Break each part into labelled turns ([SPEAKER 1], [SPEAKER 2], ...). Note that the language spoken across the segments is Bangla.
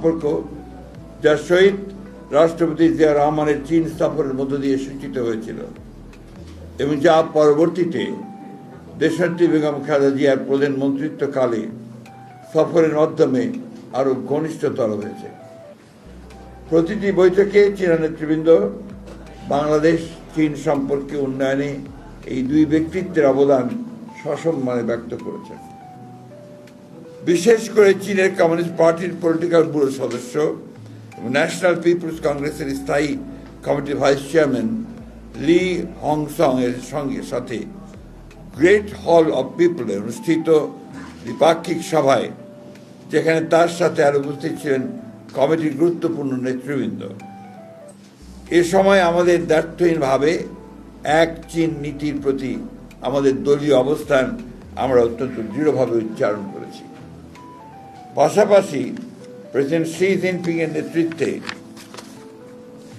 [SPEAKER 1] সম্পর্ক যা শহীদ রাষ্ট্রপতি জিয়া রহমানের চীন সফরের মধ্য দিয়ে সূচিত হয়েছিল এবং যা পরবর্তীতে দেশনেত্রী বেগম খালেদা জিয়ার প্রধানমন্ত্রিত্বকালে সফরের মাধ্যমে আরও ঘনিষ্ঠতর হয়েছে। প্রতিটি বৈঠকে চীনা নেতৃবৃন্দ, বাংলাদেশ, চীন সম্পর্কে উন্নয়নে এই দুই ব্যক্তিত্বের অবদান সসম্মানে ব্যক্ত করেছেন। বিশেষ করে চীনের কমিউনিস্ট পার্টির পলিটিক্যাল ব্যুরো সদস্য ন্যাশনাল পিপলস কংগ্রেসের স্থায়ী কমিটির ভাইস চেয়ারম্যান লি হংসং এর সঙ্গে সাথে গ্রেট হল অব পিপলে অনুষ্ঠিত দ্বিপাক্ষিক সভায়, যেখানে তার সাথে আর উপস্থিত ছিলেন কমিটির গুরুত্বপূর্ণ নেতৃবৃন্দ। এ সময় আমাদের দ্ব্যর্থহীনভাবে এক চীন নীতির প্রতি আমাদের দলীয় অবস্থান আমরা অত্যন্ত দৃঢ়ভাবে উচ্চারণ করেছি। পাশাপাশি প্রেসিডেন্ট শি জিনপিং এর নেতৃত্বে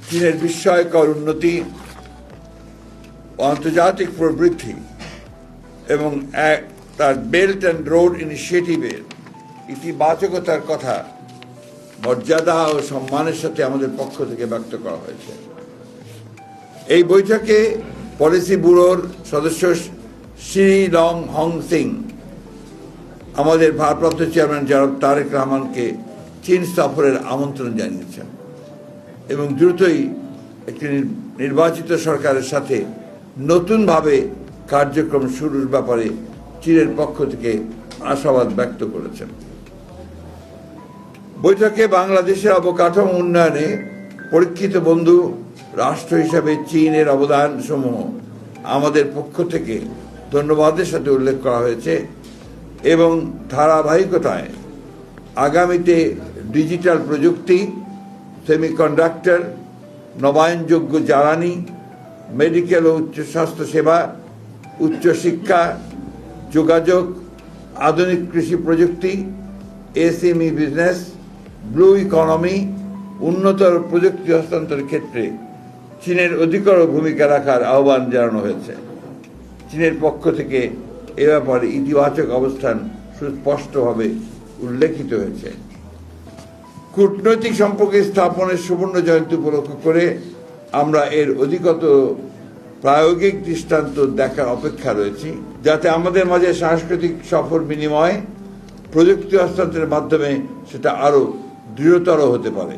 [SPEAKER 1] চীনের বিস্ময়কর উন্নতি আন্তর্জাতিক প্রবৃদ্ধি এবং এক তার বেল্ট অ্যান্ড রোড ইনিশিয়েটিভের ইতিবাচকতার কথা মর্যাদা ও সম্মানের সাথে আমাদের পক্ষ থেকে ব্যক্ত করা হয়েছে। এই বৈঠকে পলিসি ব্যুরোর সদস্য শ্রী লং হং সিং আমাদের ভারপ্রাপ্ত চেয়ারম্যান জনাব তারেক রহমানকে চীন সফরের আমন্ত্রণ জানিয়েছেন এবং দ্রুতই একটি নির্বাচিত সরকারের সাথে নতুনভাবে কার্যক্রম শুরুর ব্যাপারে চীনের পক্ষ থেকে আশাবাদ ব্যক্ত করেছেন। বৈঠকে বাংলাদেশের অবকাঠামো উন্নয়নে পরীক্ষিত বন্ধু রাষ্ট্র হিসাবে চীনের অবদান সমূহ আমাদের পক্ষ থেকে ধন্যবাদের সাথে উল্লেখ করা হয়েছে। এবং ধারাবাহিকতায় আগামীতে ডিজিটাল প্রযুক্তি, সেমিকন্ডাক্টর, নবায়নযোগ্য জ্বালানি, মেডিকেল ও উচ্চ স্বাস্থ্য সেবা উচ্চশিক্ষা যোগাযোগ, আধুনিক কৃষি প্রযুক্তি, এসএমই বিজনেস, ব্লু ইকোনমি, উন্নতর প্রযুক্তি হস্তান্তরের ক্ষেত্রে চীনের অধিকর ভূমিকা রাখার আহ্বান জানানো হয়েছে। চীনের পক্ষ থেকে এ ব্যাপারে ইতিবাচক অবস্থান সুস্পষ্টভাবে উল্লেখিত হয়েছে। কূটনৈতিক সম্পর্কে স্থাপনের সুবর্ণ জয়ন্তী উপলক্ষ করে আমরা এর অধিকত প্রায়োগিক দৃষ্টান্ত দেখার অপেক্ষা রয়েছি, যাতে আমাদের মাঝে সাংস্কৃতিক সফর বিনিময়, প্রযুক্তি হস্তান্তরের মাধ্যমে সেটা আরও দৃঢ়তর হতে পারে।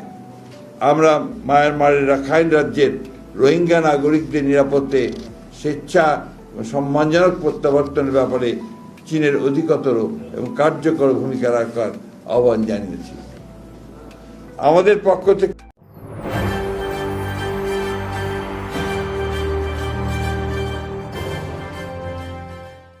[SPEAKER 1] আমরা মায়ানমারের রাখাইন রাজ্যের রোহিঙ্গা নাগরিকদের নিরাপত্তে স্বেচ্ছা সম্মানজনক প্রত্যাবর্তনের ব্যাপারে চীনের অধিকতর এবং কার্যকর ভূমিকা রাখার আহ্বান জানিয়েছি। আমাদের পক্ষ থেকে